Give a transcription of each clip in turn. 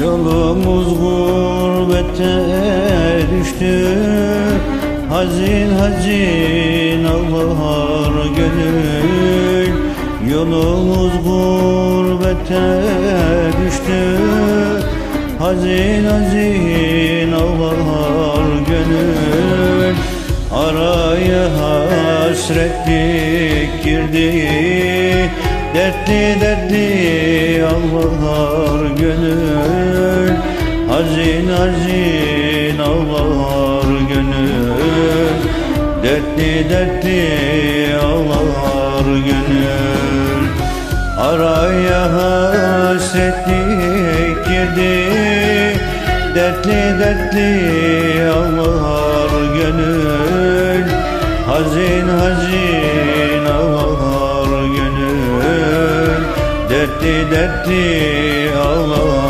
Yolumuz gurbete düştü. Hazin hazin ağlar gönül. Yolumuz gurbete düştü. Hazin hazin ağlar gönül. Araya hasretlik girdi Dertli dertli ağlar gönül. Hazin hazin ağlar gönül. Dertli dertli ağlar gönül. Araya hasretlik girdi. Dertli dertli ağlar gönül. Hazin hazin Dertli dertli ağlar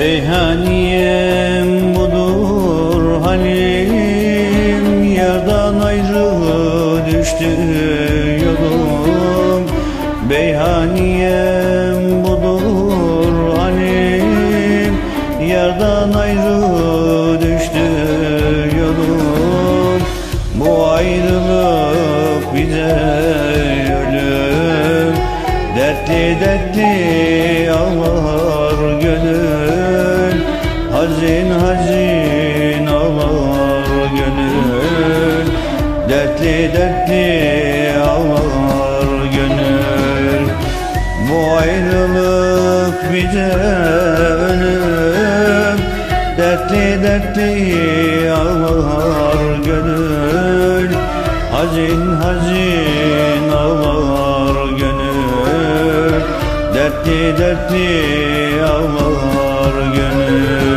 Beyhaniyem budur halim Yardan ayrı düştü yolum. Beyhaniyem budur halim Yardan ayrı düştü yolum. Bu ayrılık bize ölüm. Dertli dertli ağlar Hazin hazin ağlar gönül. Dertli dertli ağlar gönül. Bu ayrılık bize ölüm. Dertli dertli ağlar gönül. Hazin hazin ağlar gönül. Dertli dertli ağlar gönül